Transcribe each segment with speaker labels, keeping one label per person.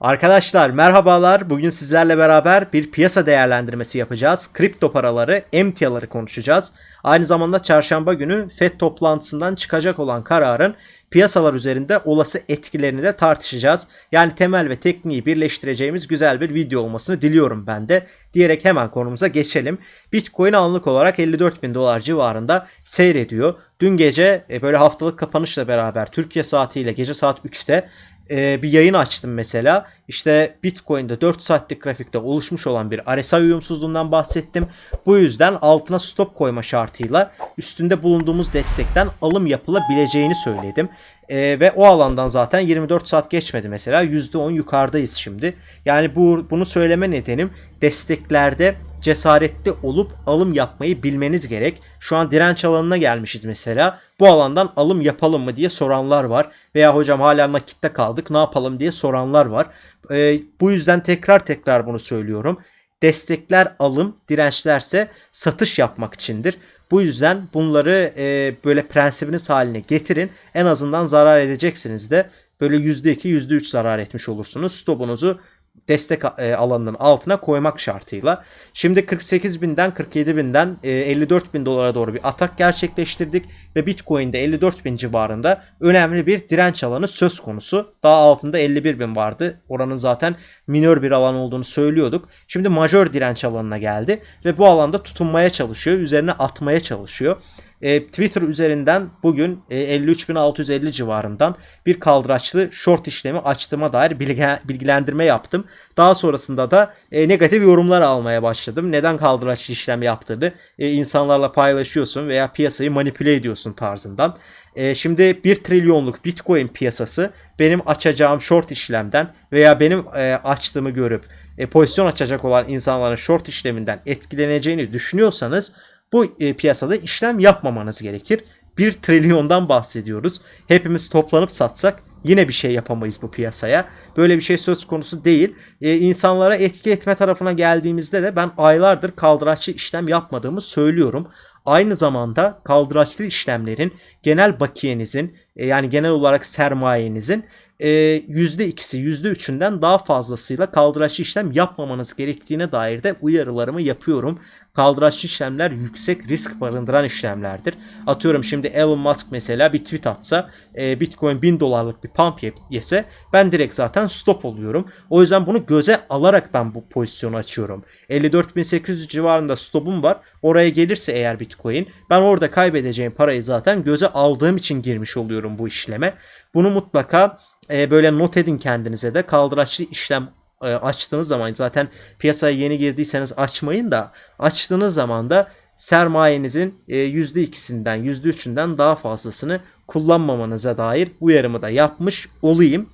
Speaker 1: Arkadaşlar merhabalar. Bugün sizlerle beraber bir piyasa değerlendirmesi yapacağız. Kripto paraları, emtiaları konuşacağız. Aynı zamanda çarşamba günü FED toplantısından çıkacak olan kararın piyasalar üzerinde olası etkilerini de tartışacağız. Yani temel ve tekniği birleştireceğimiz güzel bir video olmasını diliyorum ben de. Diyerek hemen konumuza geçelim. Bitcoin anlık olarak 54 bin dolar civarında seyrediyor. Dün gece e, böyle haftalık kapanışla beraber Türkiye saatiyle gece saat 3'te e, bir yayın açtım mesela. İşte Bitcoin'de 4 saatlik grafikte oluşmuş olan bir RSI uyumsuzluğundan bahsettim. Bu yüzden altına stop koyma şartıyla üstünde bulunduğumuz destekten alım yapılabileceğini söyledim. E, ve o alandan zaten 24 saat geçmedi mesela. %10 yukarıdayız şimdi. Yani bu bunu söyleme nedenim desteklerde cesaretli olup alım yapmayı bilmeniz gerek. Şu an direnç alanına gelmişiz mesela. Bu alandan alım yapalım mı diye soranlar var. Veya hocam hala nakitte kaldık ne yapalım diye soranlar var. Ee, bu yüzden tekrar tekrar bunu söylüyorum. Destekler alım, dirençlerse satış yapmak içindir. Bu yüzden bunları e, böyle prensibiniz haline getirin. En azından zarar edeceksiniz de böyle %2 %3 zarar etmiş olursunuz. Stopunuzu destek e, alanının altına koymak şartıyla. Şimdi 48 binden 47 binden 54 bin dolara doğru bir atak gerçekleştirdik ve Bitcoin'de 54 bin civarında önemli bir direnç alanı söz konusu. Daha altında 51 bin vardı. Oranın zaten minör bir alan olduğunu söylüyorduk. Şimdi majör direnç alanına geldi ve bu alanda tutunmaya çalışıyor. Üzerine atmaya çalışıyor. E, Twitter üzerinden bugün e, 53.650 civarından bir kaldıraçlı short işlemi açtığıma dair bilgi, bilgilendirme yaptım. Daha sonrasında da e, negatif yorumlar almaya başladım. Neden kaldıraçlı işlem yaptığını e, insanlarla paylaşıyorsun veya piyasayı manipüle ediyorsun tarzından. E, şimdi 1 trilyonluk Bitcoin piyasası benim açacağım short işlemden veya benim e, açtığımı görüp e, pozisyon açacak olan insanların short işleminden etkileneceğini düşünüyorsanız bu e, piyasada işlem yapmamanız gerekir. 1 trilyondan bahsediyoruz. Hepimiz toplanıp satsak yine bir şey yapamayız bu piyasaya. Böyle bir şey söz konusu değil. Ee, insanlara etki etme tarafına geldiğimizde de ben aylardır kaldıraçlı işlem yapmadığımı söylüyorum. Aynı zamanda kaldıraçlı işlemlerin genel bakiyenizin e, yani genel olarak sermayenizin %2'si e, %3'ünden daha fazlasıyla kaldıraçlı işlem yapmamanız gerektiğine dair de uyarılarımı yapıyorum. Kaldıraçlı işlemler yüksek risk barındıran işlemlerdir. Atıyorum şimdi Elon Musk mesela bir tweet atsa e, Bitcoin 1000 dolarlık bir pump yese ben direkt zaten stop oluyorum. O yüzden bunu göze alarak ben bu pozisyonu açıyorum. 54.800 civarında stopum var. Oraya gelirse eğer Bitcoin ben orada kaybedeceğim parayı zaten göze aldığım için girmiş oluyorum bu işleme. Bunu mutlaka e, böyle not edin kendinize de kaldıraçlı işlem açtığınız zaman zaten piyasaya yeni girdiyseniz açmayın da açtığınız zaman da sermayenizin %2'sinden e, %3'ünden daha fazlasını kullanmamanıza dair uyarımı da yapmış olayım.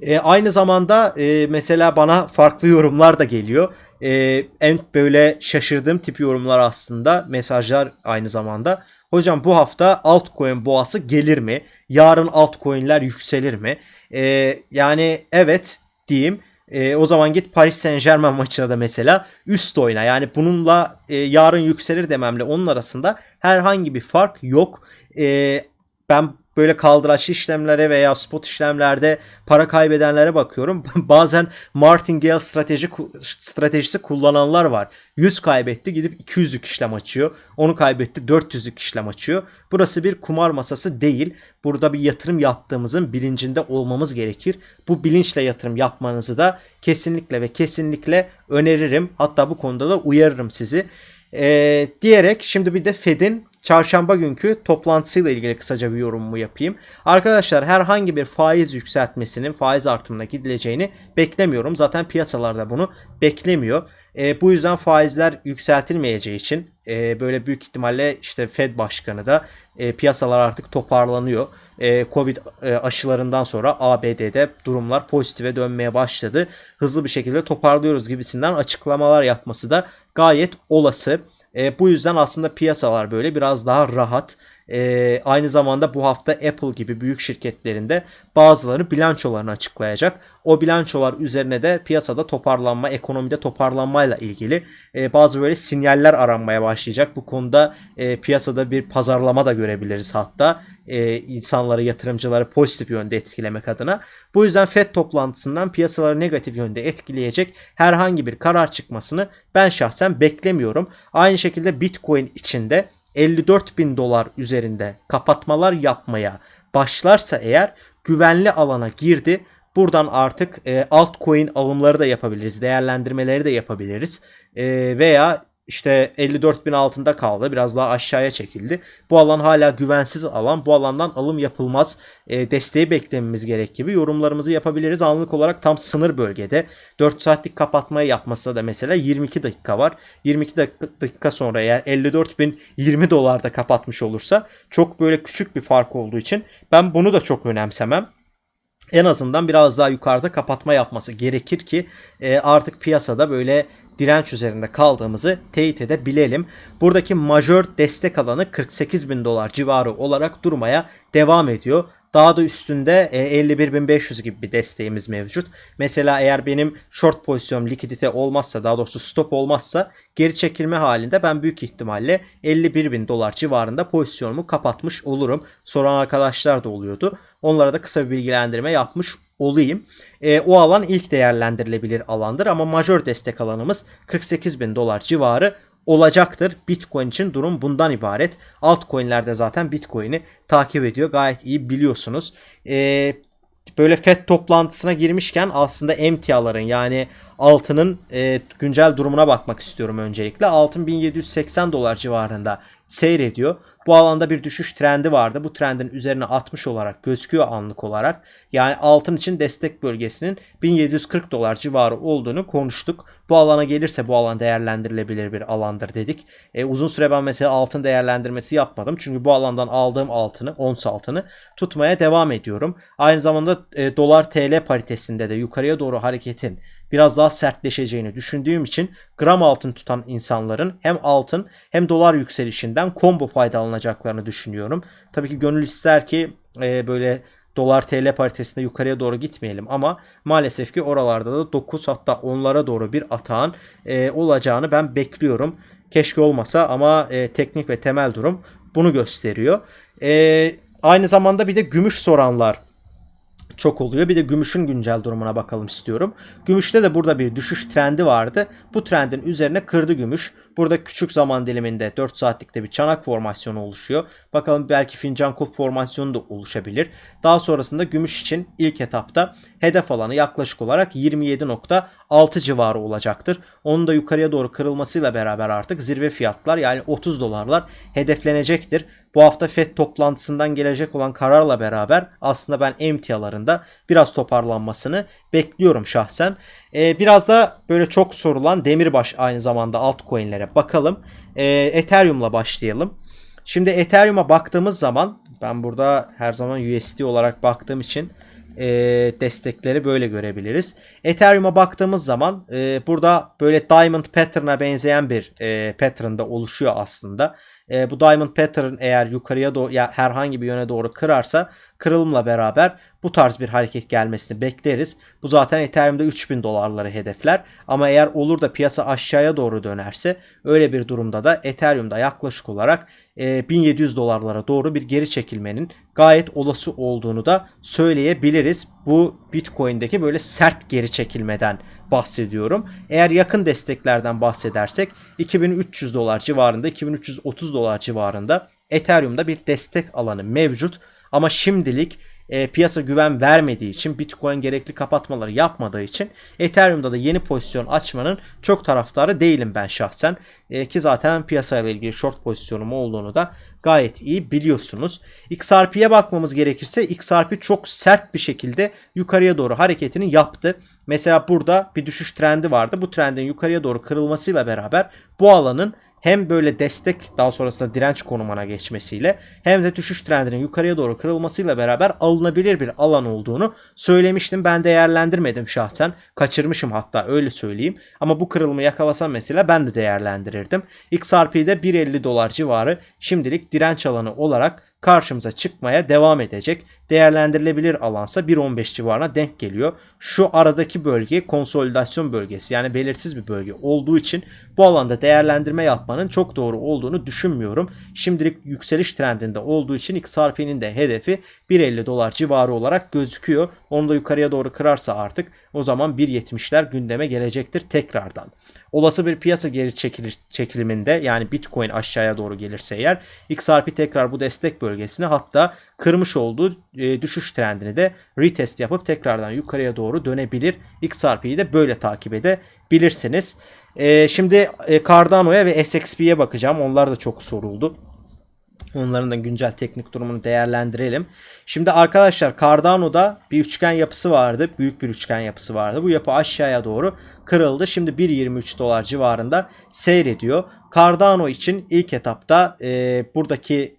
Speaker 1: E, aynı zamanda e, mesela bana farklı yorumlar da geliyor. E, en böyle şaşırdığım tip yorumlar aslında mesajlar aynı zamanda. Hocam bu hafta altcoin boğası gelir mi? Yarın altcoin'ler yükselir mi? Ee, yani evet diyeyim. E, o zaman git Paris Saint Germain maçına da mesela üst oyna. Yani bununla e, yarın yükselir dememle onun arasında herhangi bir fark yok. E, ben böyle kaldıraçlı işlemlere veya spot işlemlerde para kaybedenlere bakıyorum. Bazen martingale strateji stratejisi kullananlar var. 100 kaybetti gidip 200'lük işlem açıyor. Onu kaybetti 400'lük işlem açıyor. Burası bir kumar masası değil. Burada bir yatırım yaptığımızın bilincinde olmamız gerekir. Bu bilinçle yatırım yapmanızı da kesinlikle ve kesinlikle öneririm. Hatta bu konuda da uyarırım sizi. Ee, diyerek şimdi bir de Fed'in çarşamba günkü toplantısıyla ilgili kısaca bir yorumumu yapayım. Arkadaşlar herhangi bir faiz yükseltmesinin faiz artımına gidileceğini beklemiyorum. Zaten piyasalarda bunu beklemiyor. E, bu yüzden faizler yükseltilmeyeceği için e, böyle büyük ihtimalle işte Fed başkanı da e, piyasalar artık toparlanıyor. E, Covid e, aşılarından sonra ABD'de durumlar pozitife dönmeye başladı. Hızlı bir şekilde toparlıyoruz gibisinden açıklamalar yapması da gayet olası. E, bu yüzden aslında piyasalar böyle biraz daha rahat. E, aynı zamanda bu hafta Apple gibi büyük şirketlerinde bazıları bilançolarını açıklayacak. O bilançolar üzerine de piyasada toparlanma, ekonomide toparlanmayla ilgili e, bazı böyle sinyaller aranmaya başlayacak. Bu konuda e, piyasada bir pazarlama da görebiliriz hatta e, insanları, yatırımcıları pozitif yönde etkilemek adına. Bu yüzden FED toplantısından piyasaları negatif yönde etkileyecek herhangi bir karar çıkmasını ben şahsen beklemiyorum. Aynı şekilde Bitcoin içinde 54 bin dolar üzerinde kapatmalar yapmaya başlarsa eğer güvenli alana girdi. Buradan artık e, altcoin alımları da yapabiliriz. Değerlendirmeleri de yapabiliriz. E, veya işte 54 bin altında kaldı. Biraz daha aşağıya çekildi. Bu alan hala güvensiz alan. Bu alandan alım yapılmaz. E, desteği beklememiz gerek gibi yorumlarımızı yapabiliriz. Anlık olarak tam sınır bölgede. 4 saatlik kapatmayı yapmasına da mesela 22 dakika var. 22 dakika sonra eğer 54 bin 20 dolarda kapatmış olursa çok böyle küçük bir fark olduğu için ben bunu da çok önemsemem en azından biraz daha yukarıda kapatma yapması gerekir ki e, artık piyasada böyle direnç üzerinde kaldığımızı teyit edebilelim. Buradaki majör destek alanı 48 bin dolar civarı olarak durmaya devam ediyor. Daha da üstünde 51.500 gibi bir desteğimiz mevcut. Mesela eğer benim short pozisyon likidite olmazsa daha doğrusu stop olmazsa geri çekilme halinde ben büyük ihtimalle 51.000 dolar civarında pozisyonumu kapatmış olurum. Soran arkadaşlar da oluyordu. Onlara da kısa bir bilgilendirme yapmış olayım. E, o alan ilk değerlendirilebilir alandır ama majör destek alanımız 48 bin dolar civarı olacaktır. Bitcoin için durum bundan ibaret. Altcoin'lerde zaten Bitcoin'i takip ediyor. Gayet iyi biliyorsunuz. Ee, böyle FED toplantısına girmişken aslında emtiaların yani altının e, güncel durumuna bakmak istiyorum öncelikle. Altın 1780 dolar civarında seyrediyor. Bu alanda bir düşüş trendi vardı. Bu trendin üzerine 60 olarak gözüküyor anlık olarak. Yani altın için destek bölgesinin 1740 dolar civarı olduğunu konuştuk. Bu alana gelirse bu alan değerlendirilebilir bir alandır dedik. E, uzun süre ben mesela altın değerlendirmesi yapmadım. Çünkü bu alandan aldığım altını, ons altını tutmaya devam ediyorum. Aynı zamanda e, dolar TL paritesinde de yukarıya doğru hareketin biraz daha sertleşeceğini düşündüğüm için gram altın tutan insanların hem altın hem dolar yükselişinden combo faydalanacaklarını düşünüyorum. Tabii ki gönül ister ki e, böyle dolar TL paritesinde yukarıya doğru gitmeyelim ama maalesef ki oralarda da 9 hatta onlara doğru bir atağın e, olacağını ben bekliyorum. Keşke olmasa ama e, teknik ve temel durum bunu gösteriyor. E, aynı zamanda bir de gümüş soranlar çok oluyor. Bir de gümüşün güncel durumuna bakalım istiyorum. Gümüşte de burada bir düşüş trendi vardı. Bu trendin üzerine kırdı gümüş. Burada küçük zaman diliminde 4 saatlikte bir çanak formasyonu oluşuyor. Bakalım belki fincan kulp formasyonu da oluşabilir. Daha sonrasında gümüş için ilk etapta hedef alanı yaklaşık olarak 27.6 civarı olacaktır. Onun da yukarıya doğru kırılmasıyla beraber artık zirve fiyatlar yani 30 dolarlar hedeflenecektir. Bu hafta FED toplantısından gelecek olan kararla beraber aslında ben emtialarında biraz toparlanmasını bekliyorum şahsen. Ee, biraz da böyle çok sorulan demirbaş aynı zamanda altcoin'lere bakalım. Ee, Ethereum'la başlayalım. Şimdi Ethereum'a baktığımız zaman ben burada her zaman USD olarak baktığım için e, destekleri böyle görebiliriz. Ethereum'a baktığımız zaman e, burada böyle Diamond Pattern'a benzeyen bir e, pattern'da oluşuyor aslında. E, bu Diamond Pattern eğer yukarıya doğru ya herhangi bir yöne doğru kırarsa kırılımla beraber bu tarz bir hareket gelmesini bekleriz. Bu zaten Ethereum'da 3000 dolarları hedefler. Ama eğer olur da piyasa aşağıya doğru dönerse öyle bir durumda da Ethereum'da yaklaşık olarak 1700 dolarlara doğru bir geri çekilmenin gayet olası olduğunu da söyleyebiliriz. Bu Bitcoin'deki böyle sert geri çekilmeden bahsediyorum. Eğer yakın desteklerden bahsedersek 2300 dolar civarında 2330 dolar civarında Ethereum'da bir destek alanı mevcut. Ama şimdilik e, piyasa güven vermediği için Bitcoin gerekli kapatmaları yapmadığı için Ethereum'da da yeni pozisyon açmanın çok taraftarı değilim ben şahsen. E, ki zaten piyasayla ilgili short pozisyonum olduğunu da gayet iyi biliyorsunuz. XRP'ye bakmamız gerekirse XRP çok sert bir şekilde yukarıya doğru hareketini yaptı. Mesela burada bir düşüş trendi vardı. Bu trendin yukarıya doğru kırılmasıyla beraber bu alanın hem böyle destek daha sonrasında direnç konumuna geçmesiyle hem de düşüş trendinin yukarıya doğru kırılmasıyla beraber alınabilir bir alan olduğunu söylemiştim. Ben değerlendirmedim şahsen. Kaçırmışım hatta öyle söyleyeyim. Ama bu kırılımı yakalasam mesela ben de değerlendirirdim. XRP'de 1.50 dolar civarı şimdilik direnç alanı olarak karşımıza çıkmaya devam edecek. Değerlendirilebilir alansa 1.15 civarına denk geliyor. Şu aradaki bölge konsolidasyon bölgesi yani belirsiz bir bölge olduğu için bu alanda değerlendirme yapmanın çok doğru olduğunu düşünmüyorum. Şimdilik yükseliş trendinde olduğu için XRP'nin de hedefi 1.50 dolar civarı olarak gözüküyor. Onu da yukarıya doğru kırarsa artık o zaman 1.70'ler gündeme gelecektir tekrardan. Olası bir piyasa geri çekilir, çekiliminde yani Bitcoin aşağıya doğru gelirse eğer XRP tekrar bu destek bölgesine hatta kırmış olduğu e, düşüş trendini de retest yapıp tekrardan yukarıya doğru dönebilir. XRP'yi de böyle takip edebilirsiniz. E, şimdi e, Cardano'ya ve SXP'ye bakacağım. Onlar da çok soruldu. Onların da güncel teknik durumunu değerlendirelim. Şimdi arkadaşlar Cardano'da bir üçgen yapısı vardı. Büyük bir üçgen yapısı vardı. Bu yapı aşağıya doğru kırıldı. Şimdi 1.23 dolar civarında seyrediyor. Cardano için ilk etapta e, buradaki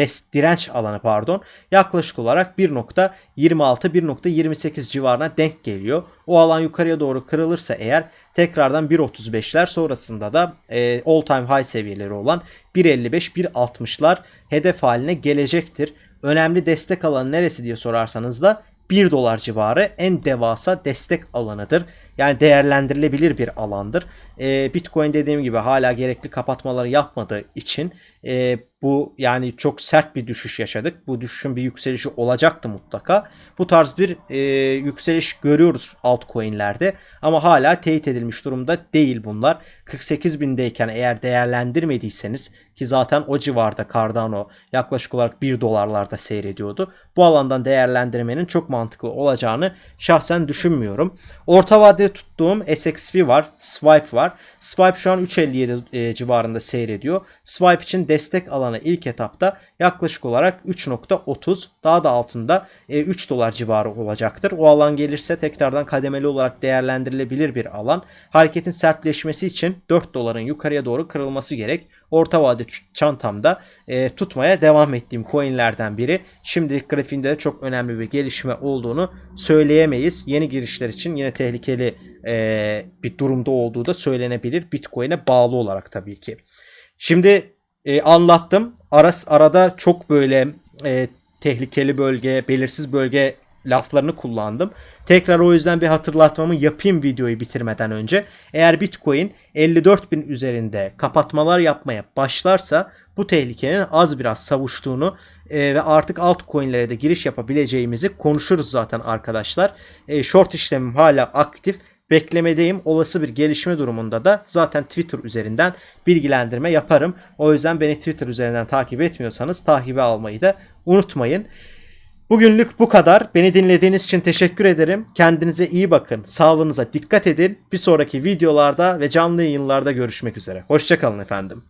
Speaker 1: des, direnç alanı pardon yaklaşık olarak 1.26-1.28 civarına denk geliyor. O alan yukarıya doğru kırılırsa eğer tekrardan 1.35'ler sonrasında da e, all time high seviyeleri olan 1.55-1.60'lar hedef haline gelecektir. Önemli destek alanı neresi diye sorarsanız da 1 dolar civarı en devasa destek alanıdır. Yani değerlendirilebilir bir alandır. E, Bitcoin dediğim gibi hala gerekli kapatmaları yapmadığı için e, bu yani çok sert bir düşüş yaşadık. Bu düşüşün bir yükselişi olacaktı mutlaka. Bu tarz bir e, yükseliş görüyoruz altcoin'lerde ama hala teyit edilmiş durumda değil bunlar. 48 bindeyken eğer değerlendirmediyseniz ki zaten o civarda Cardano yaklaşık olarak 1 dolarlarda seyrediyordu. Bu alandan değerlendirmenin çok mantıklı olacağını şahsen düşünmüyorum. Orta vadede tuttuğum SXP var, Swipe var. Swipe şu an 3.57 e, civarında seyrediyor. Swipe için destek alanı ilk etapta yaklaşık olarak 3.30 daha da altında e, 3 dolar civarı olacaktır. O alan gelirse tekrardan kademeli olarak değerlendirilebilir bir alan. Hareketin sertleşmesi için 4 doların yukarıya doğru kırılması gerek. Orta vade çantamda e, tutmaya devam ettiğim coinlerden biri. Şimdilik grafiğinde de çok önemli bir gelişme olduğunu söyleyemeyiz. Yeni girişler için yine tehlikeli e, bir durumda olduğu da söylenebilir. Bitcoin'e bağlı olarak tabii ki. Şimdi e, anlattım. Aras arada çok böyle e, tehlikeli bölge, belirsiz bölge laflarını kullandım. Tekrar o yüzden bir hatırlatmamı yapayım videoyu bitirmeden önce. Eğer Bitcoin 54 bin üzerinde kapatmalar yapmaya başlarsa bu tehlikenin az biraz savuştuğunu e, ve artık altcoin'lere de giriş yapabileceğimizi konuşuruz zaten arkadaşlar. E, short işlemim hala aktif beklemedeyim. Olası bir gelişme durumunda da zaten Twitter üzerinden bilgilendirme yaparım. O yüzden beni Twitter üzerinden takip etmiyorsanız takibe almayı da unutmayın. Bugünlük bu kadar. Beni dinlediğiniz için teşekkür ederim. Kendinize iyi bakın. Sağlığınıza dikkat edin. Bir sonraki videolarda ve canlı yayınlarda görüşmek üzere. Hoşçakalın efendim.